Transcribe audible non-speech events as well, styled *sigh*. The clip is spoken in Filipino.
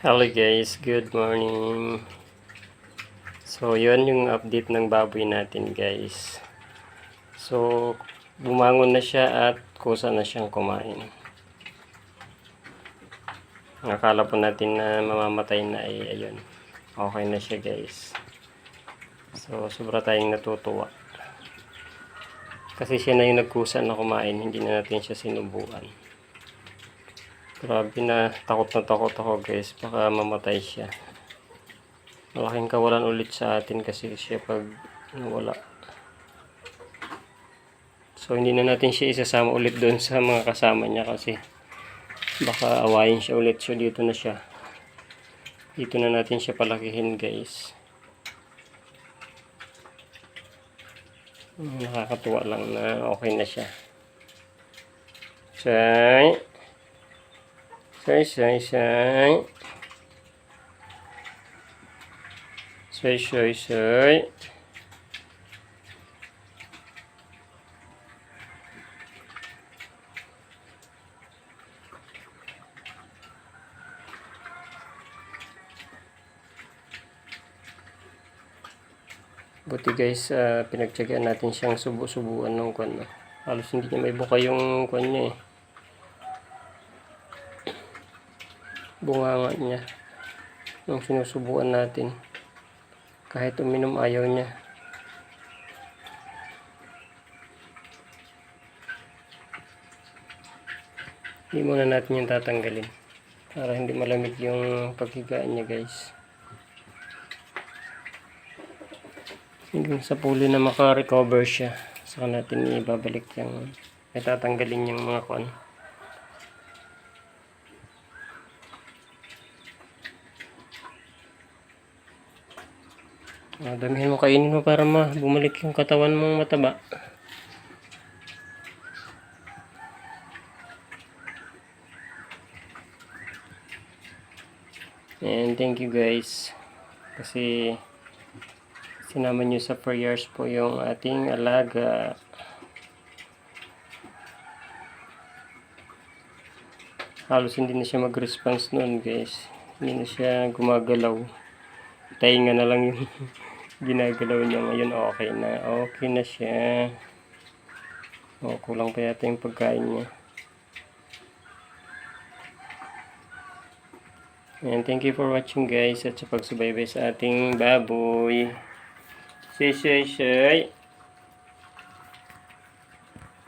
Hello guys, good morning. So, yun yung update ng baboy natin guys. So, bumangon na siya at kusa na siyang kumain. Nakala po natin na mamamatay na ay ayun. Okay na siya guys. So, sobra tayong natutuwa. Kasi siya na yung nagkusa na kumain, hindi na natin siya sinubuan. Grabe na, takot na takot ako guys, baka mamatay siya. Malaking kawalan ulit sa atin kasi siya pag nawala. So hindi na natin siya isasama ulit doon sa mga kasama niya kasi baka awayin siya ulit. So dito na siya. Dito na natin siya palakihin guys. Nakakatuwa lang na okay na siya. Say. Say, say, say. Say, say, say. Buti guys, uh, pinagtsagaan natin siyang subu-subuan ng kwan. Halos hindi niya may buka yung kwan niya eh. Bunganga niya. Yung sinusubuan natin. Kahit uminom ayaw niya. Hindi muna natin yung tatanggalin. Para hindi malamig yung paghigaan niya guys. hanggang sa pulo na maka-recover siya saka natin ibabalik yung ay tatanggalin yung mga kuan damihan mo kainin mo para ma bumalik yung katawan mong mataba and thank you guys kasi sinama nyo sa prayers po yung ating alaga. Halos hindi na siya mag-response noon guys. Hindi na siya gumagalaw. Tainga na lang yung *laughs* ginagalaw niya ngayon. Okay na. Okay na siya. O, kulang pa yata yung pagkain niya. And thank you for watching guys at sa pagsubaybay sa ating baboy. Shay, shay, shay.